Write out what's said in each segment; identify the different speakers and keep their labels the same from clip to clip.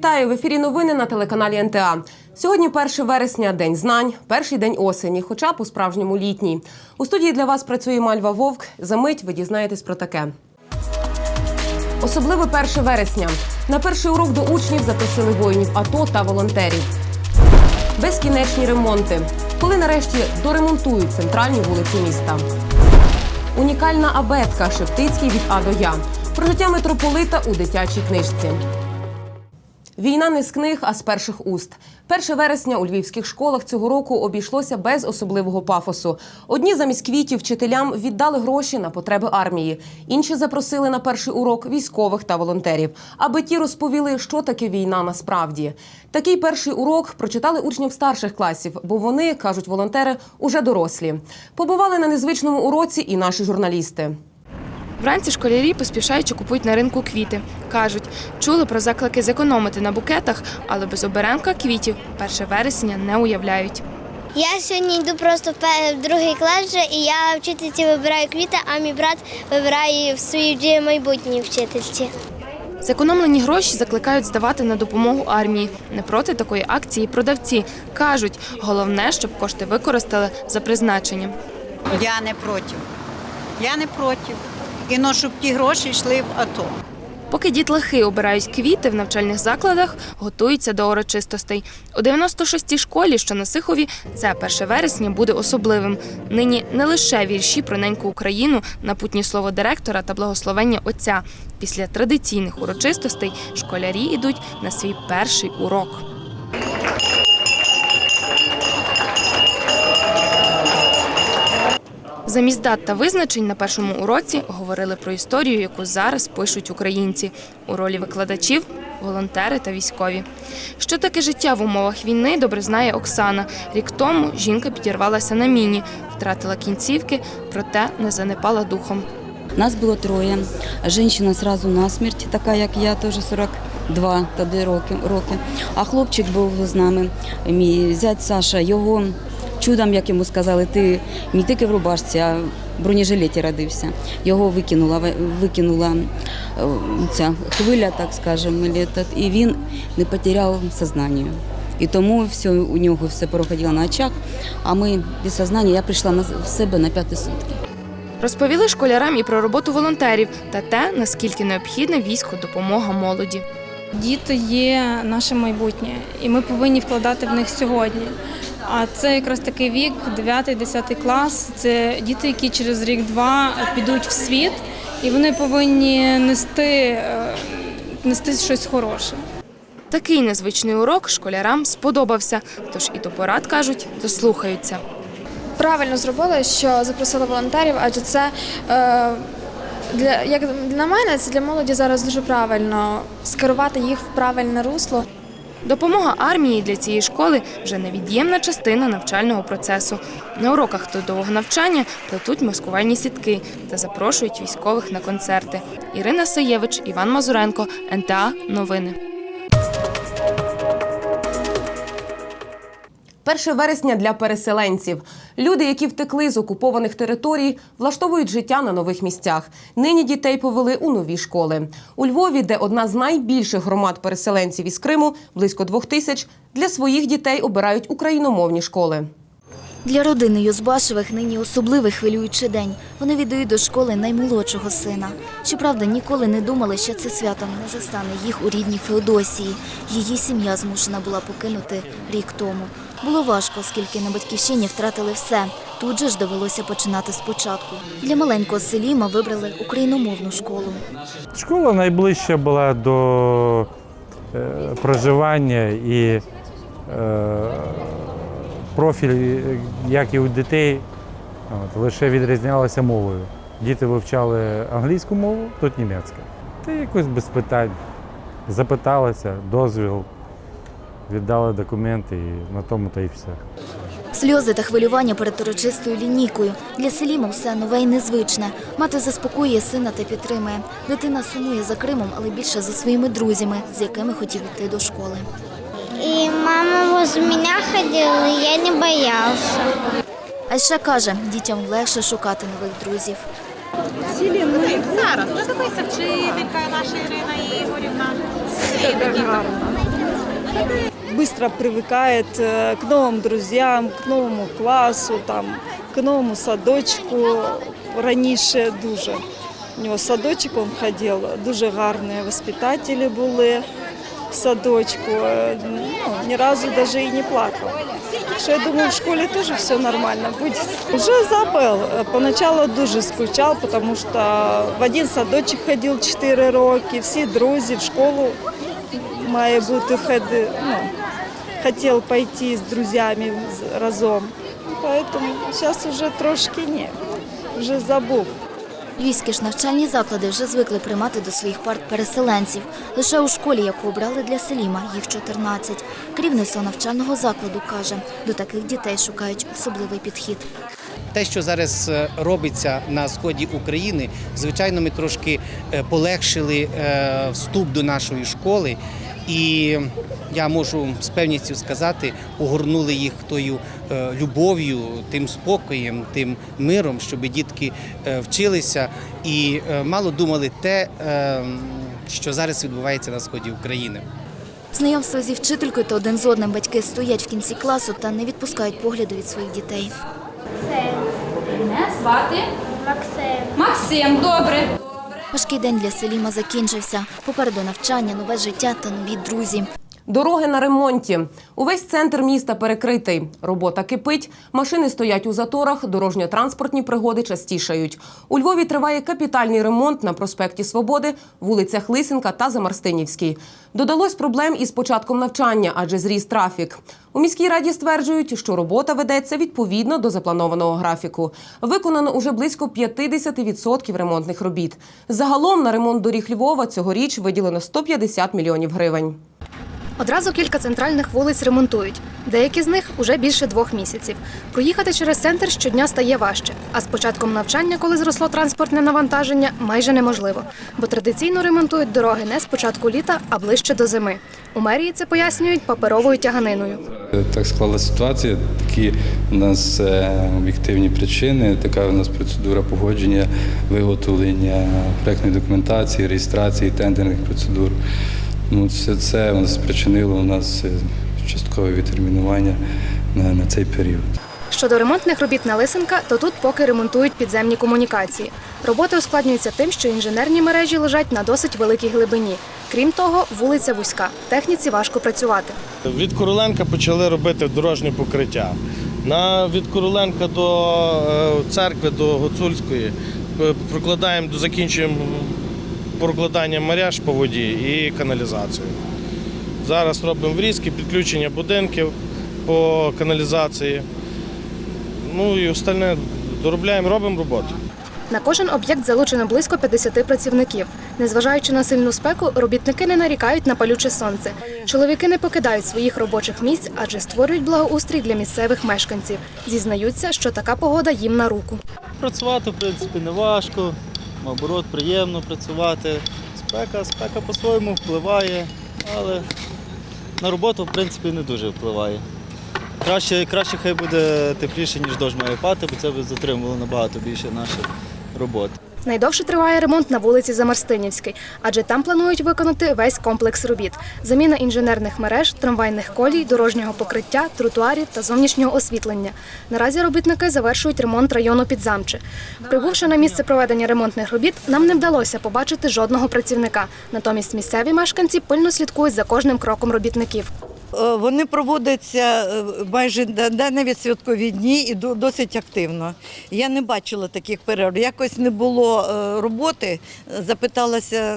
Speaker 1: Вітаю в ефірі. Новини на телеканалі НТА. Сьогодні 1 вересня, день знань, перший день осені, хоча по справжньому літній. У студії для вас працює Мальва Вовк. За мить ви дізнаєтесь про таке. Особливе 1 вересня. На перший урок до учнів запросили воїнів АТО та волонтерів. Безкінечні ремонти. Коли нарешті доремонтують центральні вулиці міста. Унікальна абетка Шептицький від А до Я. Про життя митрополита у дитячій книжці. Війна не з книг, а з перших уст. 1 вересня у львівських школах цього року обійшлося без особливого пафосу. Одні замість квітів вчителям віддали гроші на потреби армії, інші запросили на перший урок військових та волонтерів, аби ті розповіли, що таке війна насправді. Такий перший урок прочитали учням старших класів, бо вони кажуть волонтери уже дорослі. Побували на незвичному уроці і наші журналісти.
Speaker 2: Вранці школярі поспішаючи купують на ринку квіти. Кажуть, чули про заклики зекономити на букетах, але без оберемка квітів 1 вересня не уявляють.
Speaker 3: Я сьогодні йду просто в другий клас вже, і я вчительці вибираю квіти, а мій брат вибирає в своїй майбутній вчительці.
Speaker 2: Зекономлені гроші закликають здавати на допомогу армії. Не проти такої акції продавці. Кажуть, головне, щоб кошти використали за призначенням.
Speaker 4: Я не проти. Я не проти. І ну, щоб ті гроші йшли в АТО.
Speaker 2: Поки дітлахи обирають квіти в навчальних закладах, готуються до урочистостей. У 96-й школі, що на Сихові, це 1 вересня буде особливим. Нині не лише вірші про неньку Україну, напутні слово директора та благословення отця. Після традиційних урочистостей школярі йдуть на свій перший урок. Замість дат та визначень на першому уроці говорили про історію, яку зараз пишуть українці у ролі викладачів, волонтери та військові. Що таке життя в умовах війни, добре знає Оксана. Рік тому жінка підірвалася на міні, втратила кінцівки, проте не занепала духом.
Speaker 5: Нас було троє. Жінка сразу насмерть, така як я, теж 42 тоді роки. А хлопчик був з нами, мій зять Саша, його чудом, як йому сказали, ти не тільки в рубашці, а в бронежилеті родився. Його викинула, викинула е, ця хвиля, так скажемо, і він не потеряв сознання. І тому все у нього все проходило на очах, а ми без сознання, я прийшла на- в себе на п'яті сутки.
Speaker 2: Розповіли школярам і про роботу волонтерів та те, наскільки необхідна війську допомога молоді.
Speaker 6: Діти є наше майбутнє, і ми повинні вкладати в них сьогодні. А це якраз такий вік, 9-10 клас. Це діти, які через рік-два підуть в світ, і вони повинні нести, е, нести щось хороше.
Speaker 2: Такий незвичний урок школярам сподобався, тож і до порад кажуть, дослухаються.
Speaker 7: правильно зробили, що запросили волонтерів, адже це е, для як на мене, це для молоді зараз дуже правильно скерувати їх в правильне русло.
Speaker 2: Допомога армії для цієї школи вже невід'ємна частина навчального процесу. На уроках трудового навчання плетуть маскувальні сітки та запрошують військових на концерти. Ірина Саєвич, Іван Мазуренко, НТА Новини.
Speaker 1: 1 вересня для переселенців. Люди, які втекли з окупованих територій, влаштовують життя на нових місцях. Нині дітей повели у нові школи. У Львові, де одна з найбільших громад переселенців із Криму, близько двох тисяч, для своїх дітей обирають україномовні школи.
Speaker 8: Для родини Юзбашевих нині особливий хвилюючий день. Вони віддають до школи наймолодшого сина. Щоправда, ніколи не думали, що це свято не застане їх у рідній Феодосії. Її сім'я змушена була покинути рік тому. Було важко, оскільки на батьківщині втратили все. Тут же ж довелося починати спочатку. Для маленького Селіма вибрали україномовну школу.
Speaker 9: Школа найближча була до е, проживання і е, профіль, як і у дітей, лише відрізнялася мовою. Діти вивчали англійську мову, тут німецька. Та якось без питань. Запиталися, дозвіл, віддали документи і на тому та й все.
Speaker 8: Сльози та хвилювання перед урочистою лінійкою. Для Селіма все нове і незвичне. Мати заспокоює сина та підтримує. Дитина сумує за Кримом, але більше за своїми друзями, з якими хотів йти до школи.
Speaker 3: І мама возле мене ходила, я не боявся.
Speaker 8: А ще каже, дітям легше шукати нових друзів.
Speaker 4: Зараз, ну дивися, вчителька наша Ірина Ігорівна Всі такі гарно.
Speaker 10: быстро привыкает э, к новым друзьям, к новому классу, там, к новому садочку. Раніше дуже. У нього садочок він ходив, дуже гарні воспитателі були в садочку. Е, Ну, ні разу навіть і не плакав. Що я думаю, в школі теж все нормально буде. Уже забыл. Поначалу дуже скучав, тому що в один садочок ходив 4 роки, всі друзі в школу має бути ходи, ну, хотів пойти з друзями разом. Поэтому зараз вже трошки ні, вже забув.
Speaker 8: Львівські ж навчальні заклади вже звикли приймати до своїх парт переселенців. Лише у школі, яку обрали для Селіма, їх 14. Керівництво навчального закладу каже, до таких дітей шукають особливий підхід.
Speaker 11: Те, що зараз е, робиться на сході України, звичайно, ми трошки е, полегшили е, вступ до нашої школи, і я можу з певністю сказати, огорнули їх тою е, любов'ю, тим спокоєм, тим миром, щоб дітки е, вчилися і е, мало думали те, що зараз відбувається на сході України.
Speaker 8: Знайомство зі вчителькою та один з одним батьки стоять в кінці класу та не відпускають погляду від своїх дітей.
Speaker 3: Мене звати Максим.
Speaker 8: Максим, добре. Важкий день для Селіма закінчився. Попереду навчання, нове життя та нові друзі.
Speaker 1: Дороги на ремонті. Увесь центр міста перекритий. Робота кипить, машини стоять у заторах, дорожньо-транспортні пригоди частішають. У Львові триває капітальний ремонт на проспекті Свободи, вулицях Лисенка та Замарстинівській. Додалось проблем із початком навчання, адже зріс трафік. У міській раді стверджують, що робота ведеться відповідно до запланованого графіку. Виконано уже близько 50% ремонтних робіт. Загалом на ремонт доріг Львова цьогоріч виділено 150 мільйонів гривень.
Speaker 12: Одразу кілька центральних вулиць ремонтують. Деякі з них уже більше двох місяців. Проїхати через центр щодня стає важче. А з початком навчання, коли зросло транспортне навантаження, майже неможливо. Бо традиційно ремонтують дороги не з початку літа, а ближче до зими. У мерії це пояснюють паперовою тяганиною.
Speaker 13: Так склалася ситуація, такі у нас е, об'єктивні причини, така у нас процедура погодження, виготовлення проєктної документації, реєстрації тендерних процедур. Ну, все це у нас спричинило у нас е, часткове відтермінування на, на цей період.
Speaker 12: Щодо ремонтних робіт на Лисенка, то тут поки ремонтують підземні комунікації. Роботи ускладнюються тим, що інженерні мережі лежать на досить великій глибині. Крім того, вулиця вузька. Техніці важко працювати.
Speaker 14: Від Короленка почали робити дорожнє покриття. На, від Короленка до е, церкви, до Гуцульської е, прокладаємо, закінчуємо прокладання мереж по воді і каналізацію. Зараз робимо врізки, підключення будинків по каналізації. Ну і остальне доробляємо, робимо роботу.
Speaker 12: На кожен об'єкт залучено близько 50 працівників. Незважаючи на сильну спеку, робітники не нарікають на палюче сонце. Чоловіки не покидають своїх робочих місць, адже створюють благоустрій для місцевих мешканців. Зізнаються, що така погода їм на руку.
Speaker 15: Працювати, в принципі, не важко, наоборот, приємно працювати. Спека, спека по-своєму впливає, але на роботу, в принципі, не дуже впливає. Краще, краще хай буде тепліше, ніж дощ має пати, бо це б затримувало набагато більше наших робот.
Speaker 12: Найдовше триває ремонт на вулиці Замарстинівській, адже там планують виконати весь комплекс робіт: заміна інженерних мереж, трамвайних колій, дорожнього покриття, тротуарів та зовнішнього освітлення. Наразі робітники завершують ремонт району Підзамче. Прибувши на місце проведення ремонтних робіт, нам не вдалося побачити жодного працівника. Натомість місцеві мешканці пильно слідкують за кожним кроком робітників.
Speaker 16: Е, Вони проводяться е, майже навіть святкові дні і до- досить активно. Я не бачила таких перерв. Якось не було е, роботи. Запиталася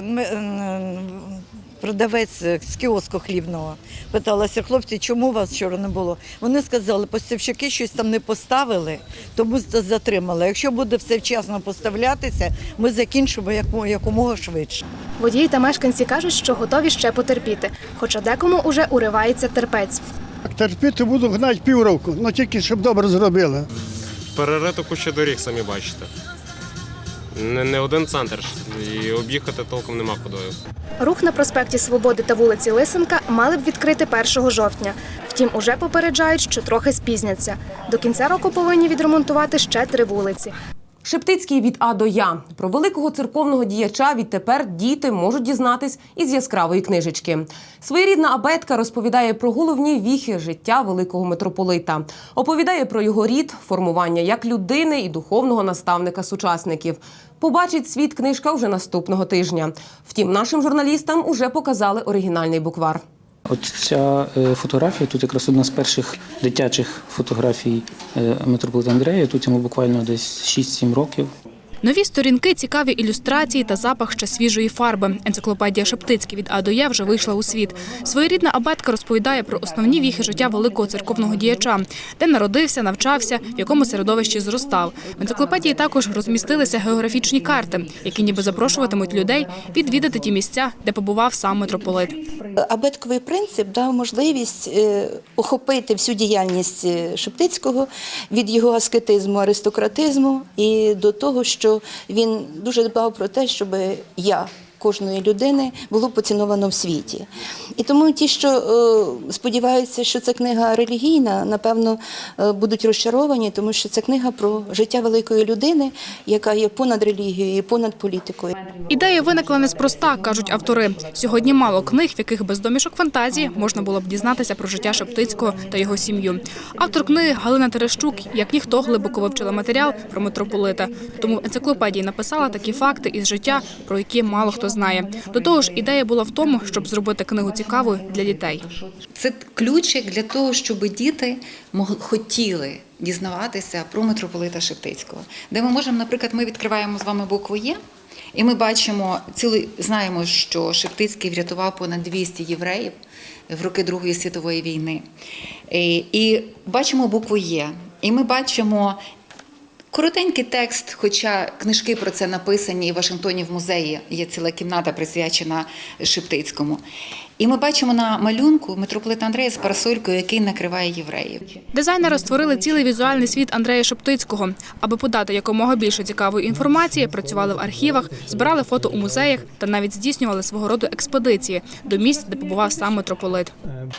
Speaker 16: продавець з кіоску хлібного. Питалася, хлопці, чому вас вчора не було? Вони сказали, поставщики щось там не поставили, тому затримали. Якщо буде все вчасно поставлятися, ми закінчимо якомога швидше.
Speaker 12: Водії та мешканці кажуть, що готові ще потерпіти, хоча декому уже уривається терпець.
Speaker 17: Терпіти буду гнати півроку, ну тільки щоб добре зробили.
Speaker 18: Перерито куча доріг, самі бачите. Не, не один центр, і об'їхати толком нема кудою.
Speaker 12: Рух на проспекті Свободи та вулиці Лисенка мали б відкрити 1 жовтня. Втім, уже попереджають, що трохи спізняться. До кінця року повинні відремонтувати ще три вулиці.
Speaker 1: Шептицький від А до Я про великого церковного діяча відтепер діти можуть дізнатись із яскравої книжечки. Своєрідна абетка розповідає про головні віхи життя великого митрополита, оповідає про його рід, формування як людини і духовного наставника сучасників. Побачить світ книжка вже наступного тижня. Втім, нашим журналістам уже показали оригінальний буквар.
Speaker 19: От ця е, фотографія тут якраз одна з перших дитячих фотографій е, митрополита Андрея. Тут йому буквально десь 6-7 років.
Speaker 20: Нові сторінки, цікаві ілюстрації та запах ще свіжої фарби. Енциклопедія Шептицький від А до Я вже вийшла у світ. Своєрідна абетка розповідає про основні віхи життя великого церковного діяча, де народився, навчався, в якому середовищі зростав. В енциклопедії також розмістилися географічні карти, які ніби запрошуватимуть людей відвідати ті місця, де побував сам митрополит.
Speaker 21: Абетковий принцип дав можливість е, охопити всю діяльність е, Шептицького від його аскетизму, аристократизму і до того, що він дуже дбав про те, щоб я. Кожної людини було поціновано в світі. І тому ті, що е, сподіваються, що ця книга релігійна, напевно, е, будуть розчаровані, тому що це книга про життя великої людини, яка є понад релігією понад політикою.
Speaker 20: Ідея виникла неспроста, кажуть автори. Сьогодні мало книг, в яких без домішок фантазії можна було б дізнатися про життя Шептицького та його сім'ю. Автор книги Галина Терещук, як ніхто глибоко вивчила матеріал про митрополита. Тому в енциклопедії написала такі факти із життя, про які мало хто знає. До того ж, ідея була в тому, щоб зробити книгу цікавою для дітей.
Speaker 22: Це ключик для того, щоб діти хотіли дізнаватися про митрополита Шептицького. Де ми можемо, наприклад, ми відкриваємо з вами букву Є. І ми бачимо цілий, знаємо, що Шептицький врятував понад 200 євреїв в роки Другої світової війни. І, і бачимо букву Є. І ми бачимо коротенький текст, хоча книжки про це написані і в Вашингтоні в музеї є ціла кімната присвячена Шептицькому. І ми бачимо на малюнку митрополита Андрея з парасолькою, який накриває євреїв.
Speaker 20: Дизайнери створили цілий візуальний світ Андрея Шептицького. Аби подати якомога більше цікавої інформації, працювали в архівах, збирали фото у музеях та навіть здійснювали свого роду експедиції до місць, де побував сам митрополит.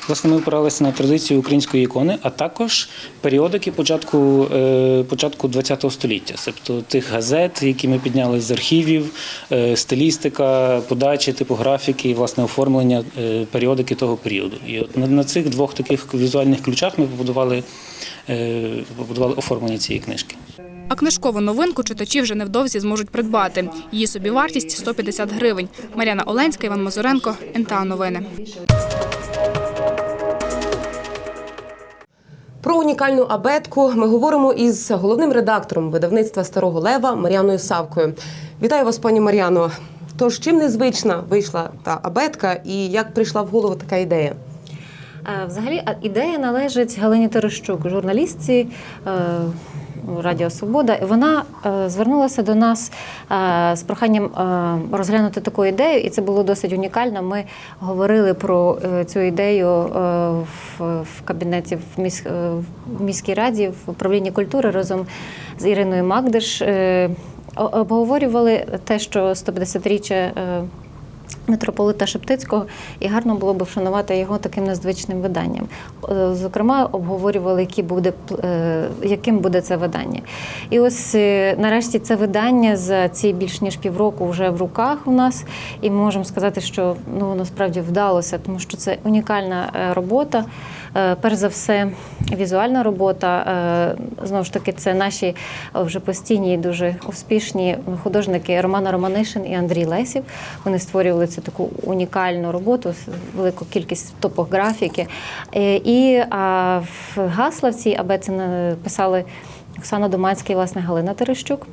Speaker 19: Власне, ми опиралися на традицію української ікони, а також періодики початку, е, початку ХХ століття, тобто тих газет, які ми підняли з архівів, е, стилістика, подачі, типографіки власне оформлення е, періодики того періоду. І от на, на цих двох таких візуальних ключах ми побудували, е, побудували оформлення цієї книжки.
Speaker 20: А книжкову новинку читачі вже невдовзі зможуть придбати. Її собівартість 150 гривень. Мар'яна Оленська, Іван Мазуренко, НТА Новини.
Speaker 1: Про унікальну абетку ми говоримо із головним редактором видавництва Старого Лева Мар'яною Савкою. Вітаю вас, пані Мар'яно. Тож чим незвична вийшла та абетка, і як прийшла в голову така ідея?
Speaker 23: Е, Взагалі, ідея належить Галині Терещук, журналістці е, Радіо Свобода. Вона е, звернулася до нас з проханням розглянути таку ідею, і це було досить унікально. Ми говорили про цю ідею в, кабінеті в міській раді в управлінні культури разом з Іриною Магдиш. Обговорювали те, що 150-річчя е, митрополита Шептицького, і гарно було б вшанувати його таким незвичним виданням. Зокрема, обговорювали, які буде, е, яким буде це видання. І ось е, нарешті це видання за ці більш ніж півроку вже в руках у нас, і ми можемо сказати, що ну, воно справді вдалося, тому що це унікальна робота. Е, Перш за все, візуальна робота. Е, Знову ж таки, це наші вже постійні і дуже успішні художники Романа Романишин і Андрій Лесів. Вони створювали цю таку унікальну роботу, велику кількість топографіки. Е, І а, в гасла в цій абеці писали. Оксана Доманська і власне Галина Терещук.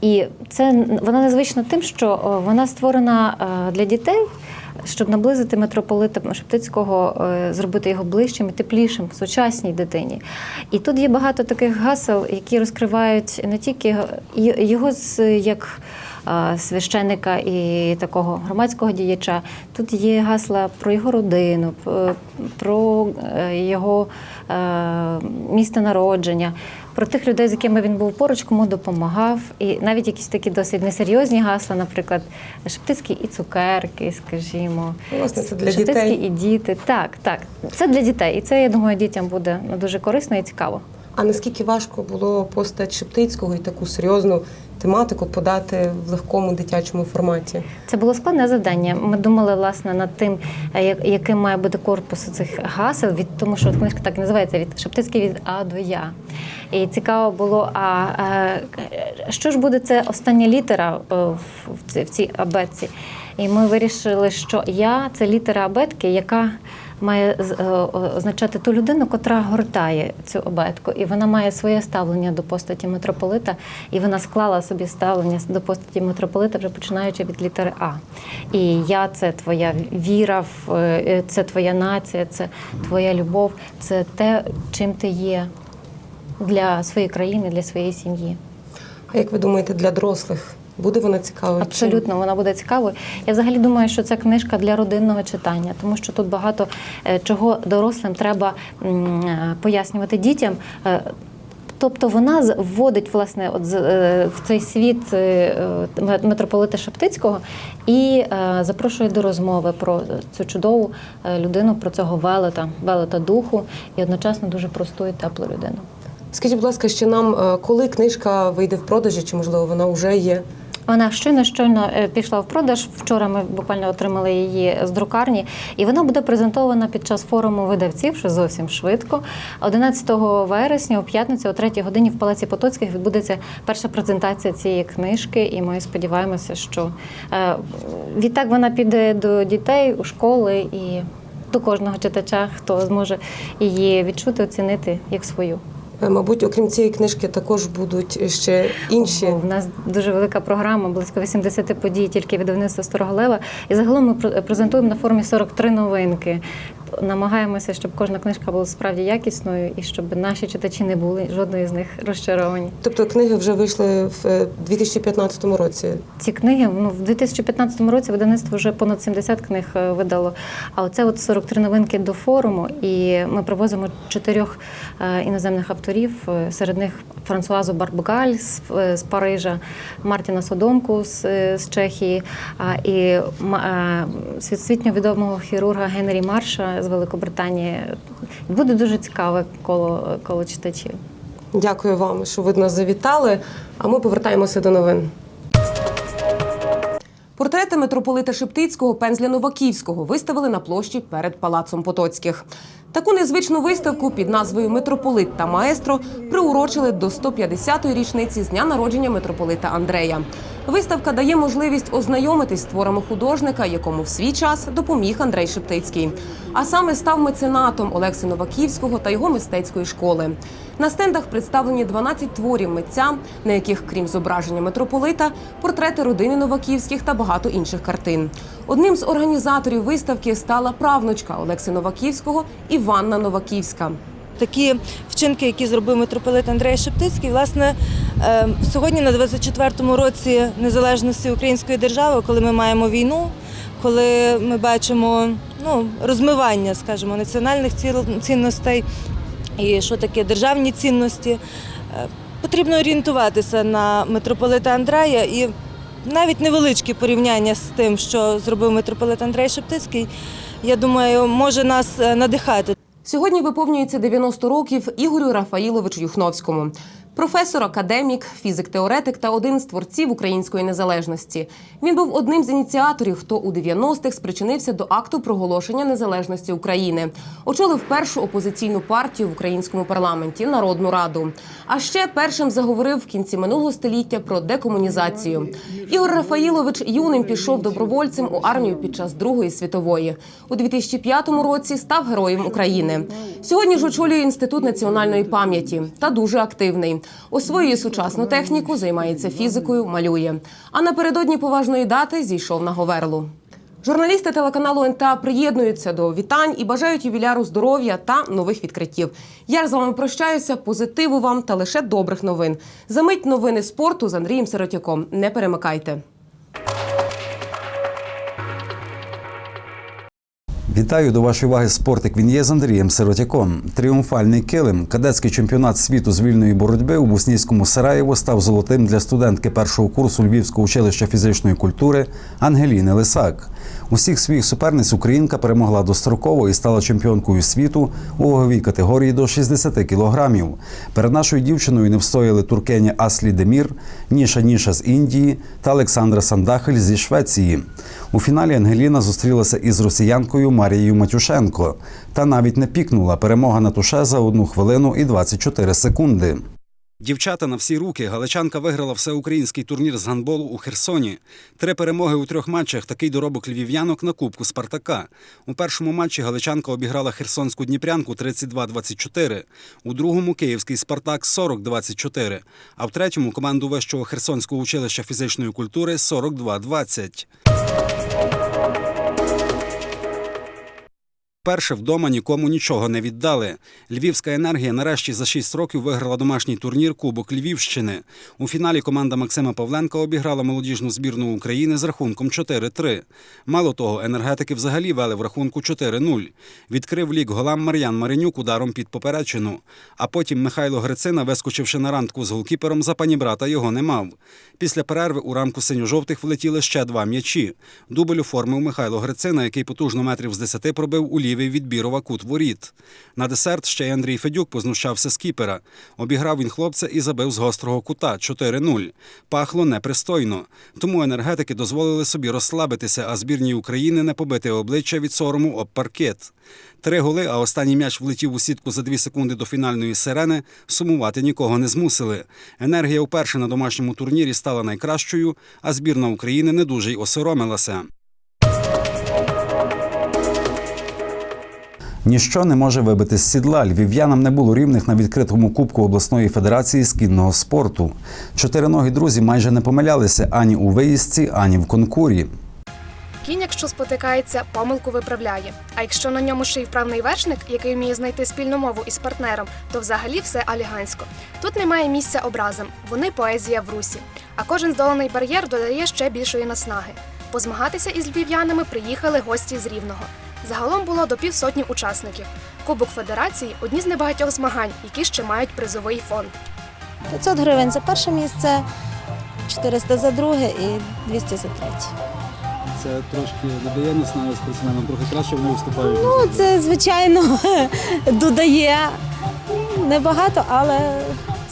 Speaker 23: І це вона незвична тим, що вона створена для дітей, щоб наблизити митрополита Шептицького, е, зробити його ближчим і теплішим сучасній дитині. І тут є багато таких гасел, які розкривають не тільки його як священника і такого громадського діяча. Тут є гасла про його родину, про е, його е, місце народження, про тих людей, з якими він був поруч, кому допомагав. І навіть якісь такі досить несерйозні гасла, наприклад, шептицькі і цукерки, скажімо.
Speaker 1: Власне, це для
Speaker 23: шептицькі
Speaker 1: дітей.
Speaker 23: і діти. Так, так. Це для дітей. І це, я думаю, дітям буде ну, дуже корисно і цікаво.
Speaker 1: А наскільки важко було постать Шептицького і таку серйозну тематику подати в легкому дитячому форматі?
Speaker 23: Це було складне завдання. Ми думали власне над тим, е, яким має бути корпус цих гасел, від тому, що книжка так називається від Шептицький від А до Я. І цікаво було, а е, що ж буде це остання літера е, в цій абетці? І ми вирішили, що я це літера абетки, яка має е, означати ту людину, котра гортає цю абетку, і вона має своє ставлення до постаті митрополита, і вона склала собі ставлення до постаті митрополита, вже починаючи від літери А. І я це твоя віра, в- е, це твоя нація, це твоя любов, це те, чим ти є для своєї країни, для своєї сім'ї.
Speaker 1: А як ви думаєте, для дорослих буде вона цікава?
Speaker 23: Абсолютно, вона буде цікавою. Я взагалі думаю, що це книжка для родинного читання, тому що тут багато е, чого дорослим треба е, пояснювати дітям. Е, Тобто вона вводить власне от в цей світ митрополита Шептицького і запрошує до розмови про цю чудову людину, про цього велета, велета духу і одночасно дуже просту і теплу людину.
Speaker 1: Скажіть, будь ласка, ще нам, коли книжка вийде в продажі, чи можливо вона вже є?
Speaker 23: Вона щойно щойно е, пішла в продаж. Вчора ми буквально отримали її з друкарні, і вона буде презентована під час форуму видавців, що зовсім швидко. 11 вересня, о п'ятницю, о 3 годині в Палаці Потоцьких відбудеться перша презентація цієї книжки, і ми сподіваємося, що е, відтак вона піде до дітей у школи і до кожного читача, хто зможе її відчути, оцінити як свою.
Speaker 1: Е, Мабуть, окрім цієї книжки, також будуть ще інші.
Speaker 23: У нас дуже велика програма, близько 80 подій тільки видавництва Староголева. І загалом ми пр- презентуємо на форумі 43 новинки. Намагаємося, щоб кожна книжка була справді якісною і щоб наші читачі не були жодної з них розчаровані.
Speaker 1: Тобто книги вже вийшли в е, 2015 році.
Speaker 23: Ці книги ну, в 2015 році видавництво вже понад 70 книг е, видало. А оце от 43 новинки до форуму. І ми привозимо чотирьох е, іноземних авторів. е, Серед них Франсуазу Барбгаль з, е, з Парижа, Мартіна Содомку з, е, з Чехії і е, відомого хірурга Генрі Марша з Великобританії. Буде дуже цікаве коло, коло читачів.
Speaker 1: Дякую вам, що ви нас завітали. А ми повертаємося до новин. Портрети митрополита Шептицького пензля Новаківського виставили на площі перед палацом Потоцьких. Таку незвичну виставку під назвою Митрополит та маестро приурочили до 150-ї річниці з дня народження митрополита Андрея. Виставка дає можливість ознайомитись з творами художника, якому в свій час допоміг Андрей Шептицький. А саме став меценатом Олекси Новаківського та його мистецької школи. На стендах представлені 12 творів митця, на яких, крім зображення митрополита, портрети родини Новаківських та багато інших картин. Одним з організаторів виставки стала правнучка Олекси Новаківського Іванна Новаківська.
Speaker 24: Такі вчинки, які зробив митрополит Андрей Шептицький, власне, е, сьогодні на 24-му році незалежності української держави, коли ми маємо війну, коли ми бачимо ну, розмивання, скажімо, національних цінностей і що таке державні цінності, е, потрібно орієнтуватися на митрополита Андрея і навіть невеличке порівняння з тим, що зробив митрополит Андрей Шептицький, я думаю, може нас е, надихати.
Speaker 1: Сьогодні виповнюється 90 років Ігорю Рафаїловичу Юхновському. Професор, академік, фізик-теоретик та один з творців української незалежності. Він був одним з ініціаторів, хто у 90-х спричинився до акту проголошення незалежності України. Очолив першу опозиційну партію в українському парламенті Народну Раду. А ще першим заговорив в кінці минулого століття про декомунізацію. Ігор Рафаїлович юним пішов добровольцем у армію під час Другої світової. У 2005 році став героєм України. Сьогодні ж очолює інститут національної пам'яті та дуже активний. Освоює сучасну техніку, займається фізикою, малює. А напередодні поважної дати зійшов на Говерлу. Журналісти телеканалу НТА приєднуються до вітань і бажають ювіляру здоров'я та нових відкриттів. Я з вами прощаюся, позитиву вам та лише добрих новин. Замить новини спорту з Андрієм Сиротяком. Не перемикайте.
Speaker 25: Вітаю до вашої уваги спортик. Він є з Андрієм Сиротяком. Тріумфальний килим. Кадетський чемпіонат світу з вільної боротьби у Буснійському Сараєво став золотим для студентки першого курсу Львівського училища фізичної культури Ангеліни Лисак. Усіх своїх суперниць українка перемогла достроково і стала чемпіонкою світу у ваговій категорії до 60 кілограмів. Перед нашою дівчиною не встояли туркені Аслі Демір, Ніша Ніша з Індії та Олександра Сандахель зі Швеції. У фіналі Ангеліна зустрілася із росіянкою Марією Матюшенко та навіть не пікнула перемога на туше за 1 хвилину і 24 секунди. Дівчата на всі руки. Галичанка виграла всеукраїнський турнір з гандболу у Херсоні. Три перемоги у трьох матчах. Такий доробок львів'янок на Кубку Спартака. У першому матчі Галичанка обіграла херсонську Дніпрянку 32-24. У другому київський Спартак 40-24. А в третьому команду вищого Херсонського училища фізичної культури 42-20. Перше вдома нікому нічого не віддали. Львівська енергія нарешті за 6 років виграла домашній турнір Кубок Львівщини. У фіналі команда Максима Павленка обіграла молодіжну збірну України з рахунком 4-3. Мало того, енергетики взагалі вели в рахунку 4-0. Відкрив лік голам Мар'ян Маринюк ударом під поперечину. А потім Михайло Грицина, вискочивши на рандку з голкіпером, за панібрата його не мав. Після перерви у рамку синьо-жовтих влетіли ще два м'ячі. Дубль оформив Михайло Грицина, який потужно метрів з 10 пробив у лівий від Бірова кут воріт. На десерт ще й Андрій Федюк познущався з кіпера. Обіграв він хлопця і забив з гострого кута 4-0. Пахло непристойно. Тому енергетики дозволили собі розслабитися, а збірній України не побити обличчя від сорому об паркет. Три голи, а останній м'яч влетів у сітку за дві секунди до фінальної сирени. Сумувати нікого не змусили. Енергія вперше на домашньому турнірі стала найкращою, а збірна України не дуже й осоромилася. Ніщо не може вибити з сідла. Львів'янам не було рівних на відкритому кубку обласної федерації з кінного спорту. Чотириногі друзі майже не помилялися ані у виїздці, ані в конкурі.
Speaker 12: Кінь, якщо спотикається, помилку виправляє. А якщо на ньому ще й вправний вершник, який вміє знайти спільну мову із партнером, то взагалі все алігансько. Тут немає місця образам, вони поезія в русі. А кожен здоланий бар'єр додає ще більшої наснаги. Позмагатися із львів'янами приїхали гості з Рівного. Загалом було до півсотні учасників. Кубок Федерації одні з небагатьох змагань, які ще мають призовий фонд.
Speaker 26: 500 гривень за перше місце, 400 за друге і 200 за третє.
Speaker 27: Це трошки додає наснаги спортсменам, трохи краще вони виступають.
Speaker 26: Ну, це, звичайно, додає небагато, але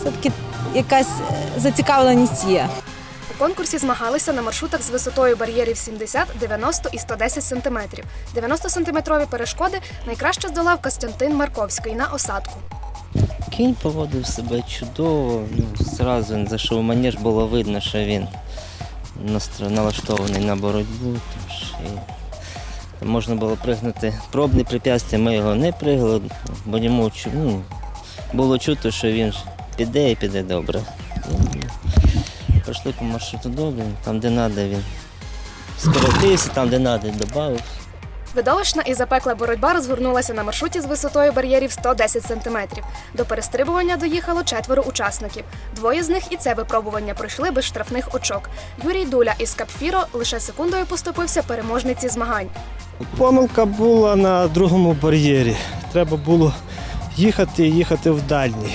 Speaker 26: все-таки якась е, зацікавленість є.
Speaker 12: Конкурсі змагалися на маршрутах з висотою бар'єрів 70, 90 і 110 см. 90-сантиметрові перешкоди найкраще здолав Костянтин Марковський на осадку.
Speaker 28: Кінь поводив себе чудово. Ну, зразу він зайшов манеж, було видно, що він налаштований на боротьбу. Можна було пригнути пробні препятствия, ми його не пригли, бо йому ну, було чути, що він піде і піде добре. Пройшли по маршруту добре, там де треба він скоротився, там де треба додав.
Speaker 12: Видовищна і запекла боротьба розгорнулася на маршруті з висотою бар'єрів 110 см. До перестрибування доїхало четверо учасників. Двоє з них і це випробування пройшли без штрафних очок. Юрій Дуля із Капфіро лише секундою поступився переможниці змагань.
Speaker 29: Помилка була на другому бар'єрі. Треба було їхати і їхати в дальній.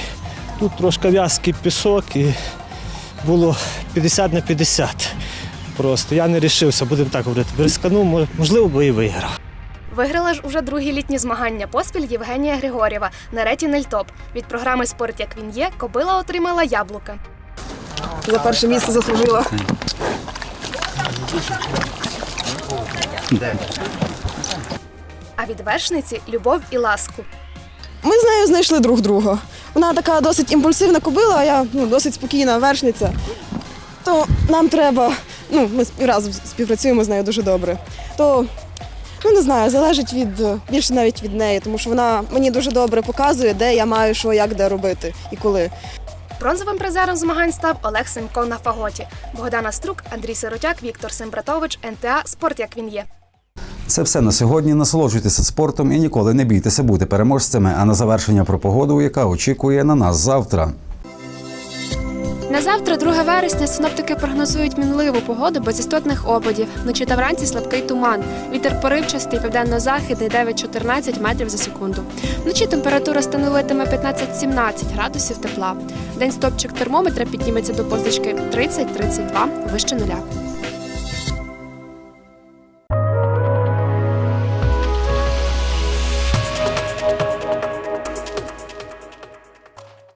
Speaker 29: Тут трошки в'язкий пісок і було 50 на 50. Просто я не рішився, будемо так говорити. Рисканув, можливо, би і виграв.
Speaker 12: Виграла ж уже другі літні змагання поспіль Євгенія Григорєва на реті Нельтоп. Від програми Спорт як він є кобила отримала яблука.
Speaker 30: За перше місце заслужила.
Speaker 12: А від вершниці любов і ласку.
Speaker 30: Ми з нею знайшли друг друга. Вона така досить імпульсивна кобила, а я ну, досить спокійна вершниця. То нам треба, ну, ми разом співпрацюємо з нею дуже добре. То ну не знаю, залежить від більше навіть від неї, тому що вона мені дуже добре показує, де я маю що, як де робити і коли.
Speaker 12: Бронзовим призером змагань став Олег Семко на фаготі. Богдана Струк, Андрій Сиротяк, Віктор Сембратович, НТА Спорт як він є.
Speaker 25: Це все на сьогодні. Насолоджуйтеся спортом і ніколи не бійтеся бути переможцями. А на завершення про погоду, яка очікує на нас завтра.
Speaker 12: На завтра, 2 вересня, синоптики прогнозують мінливу погоду без істотних опадів. Вночі та вранці слабкий туман. Вітер поривчастий, південно-західний 9-14 метрів за секунду. Вночі температура становитиме 15-17 градусів тепла. День стопчик термометра підніметься до позначки 30-32 вище нуля.